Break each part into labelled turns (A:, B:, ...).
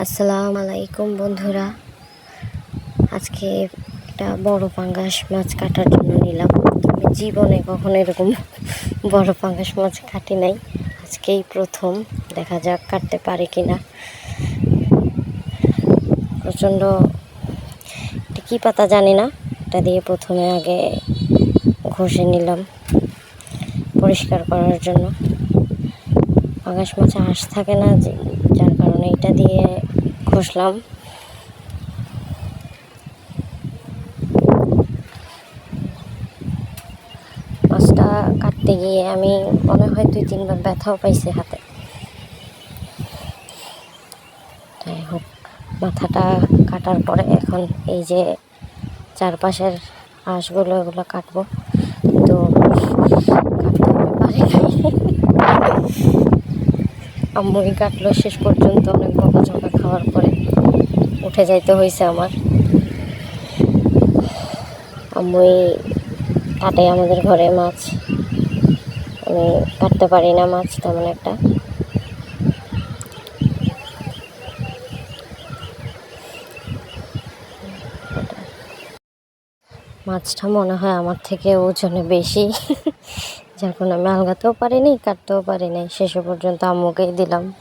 A: আসসালামু আলাইকুম বন্ধুরা। আজকে একটা বড় পাঙ্গাস মাছ কাটার জন্য নিলাম। আমি জীবনে কখনো এরকম বড় পাঙ্গাস মাছ কাটি নাই। আজকেই প্রথম, দেখা যাক কাটতে পারি কি না প্রচণ্ড কী পাতা জানি না, এটা দিয়ে প্রথমে আগে ঘষে নিলাম পরিষ্কার করার জন্য। পাঙ্গাস মাছে আঁশ থাকে না যে এটা দিয়ে ঘষলাম। মাছটা কাটতে গিয়ে আমি মনে হয় দুই তিনবার ব্যথাও পাইছি হাতে। যাই হোক, মাথাটা কাটার পরে এখন এই যে চারপাশের আঁশগুলো, এগুলো কাটবো তো কাটতে আমি পারি নাই আম্মুই কাটলো। শেষ পর্যন্ত অনেক বকাঝকা খাওয়ার পরে উঠে যাইতে হয়েছে আমার। আম্মুই কাটে আমাদের ঘরে মাছ। আমি কাটতে পারি না মাছ তেমন একটা। মাছটা মনে হয় আমার থেকে ওজনে বেশি। কারণে আমি আলগাতেও পারিনি, কাটতেও পারিনি। শেষ পর্যন্ত আম্মুকেই দিলাম।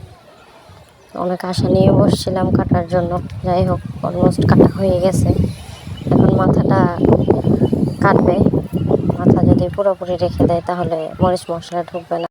A: অনেক আশা নিয়ে বসছিলাম কাটার জন্য। যাই হোক অলমোস্ট কাটা হয়ে গেছে। এখন মাথাটা কাটবে। মাথা যদি পুরোপুরি রেখে দেয়, তাহলে মরিচ মশলা ঢুকবে না।